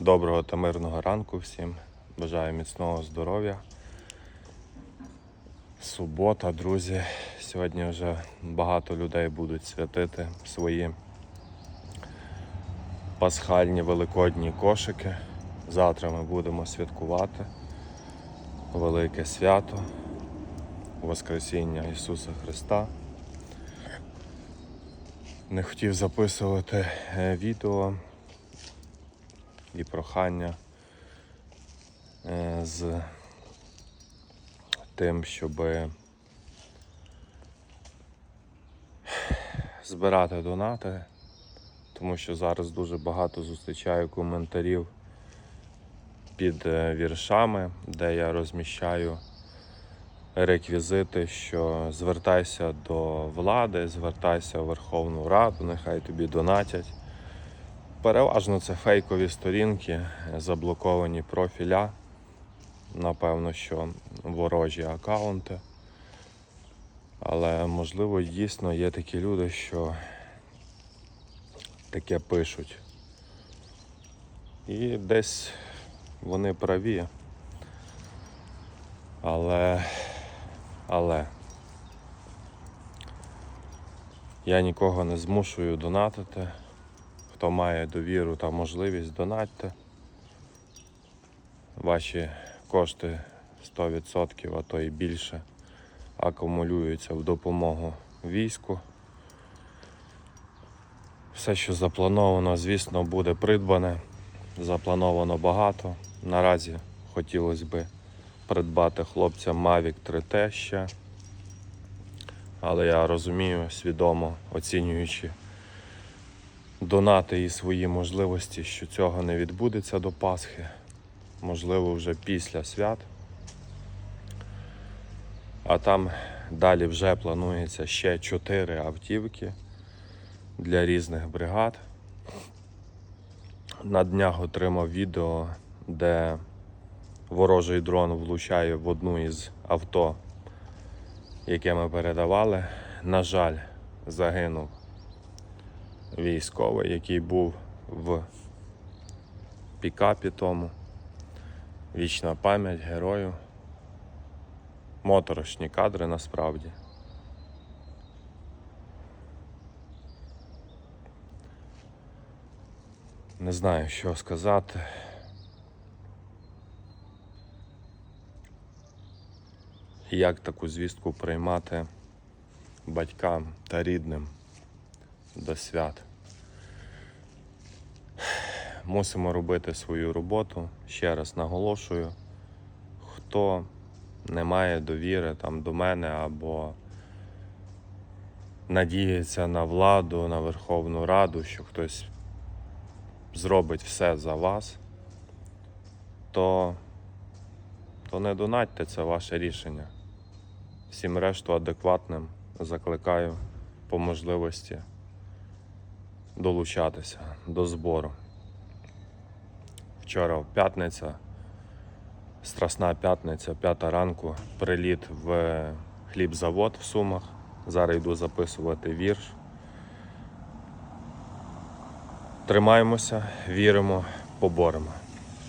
Доброго та мирного ранку всім. Бажаю міцного здоров'я. Субота, друзі. Сьогодні вже багато людей будуть святити свої пасхальні великодні кошики. Завтра ми будемо святкувати велике свято Воскресіння Ісуса Христа. Не хотів записувати е, відео і прохання е, з тим, щоб збирати донати, тому що зараз дуже багато зустрічаю коментарів під е, віршами, де я розміщаю реквізити, що звертайся до влади, звертайся в Верховну Раду, нехай тобі донатять. Переважно це фейкові сторінки, заблоковані профіля. Напевно, що ворожі аккаунти. Але можливо дійсно є такі люди, що таке пишуть. І десь вони праві. Але, але я нікого не змушую донатити. Хто має довіру та можливість, донатьте. Ваші кошти 100%, а то і більше акумулюються в допомогу війську. Все, що заплановано, звісно, буде придбане. Заплановано багато. Наразі хотілося би придбати хлопцям Mavic 3T ще. Але я розумію, свідомо оцінюючи донати і свої можливості, що цього не відбудеться до Пасхи. Можливо, вже після свят. А там далі вже планується ще 4 автівки для різних бригад. На днях отримав відео, де ворожий дрон влучає в одну із авто, яке ми передавали. На жаль, загинув військовий, який був в пікапі тому. Вічна пам'ять герою. Моторошні кадри насправді. Не знаю, що сказати. Як таку звістку приймати батькам та рідним до свят. Мусимо робити свою роботу. Ще раз наголошую, хто не має довіри там до мене або надіється на владу, на Верховну Раду, що хтось зробить все за вас, то, то не донатьте, це ваше рішення. Всім решту адекватним закликаю по можливості долучатися до збору. Вчора п'ятниця, Страсна п'ятниця, п'ята ранку, приліт в хлібзавод в Сумах. Зараз йду записувати вірш. Тримаємося, віримо, поборемо.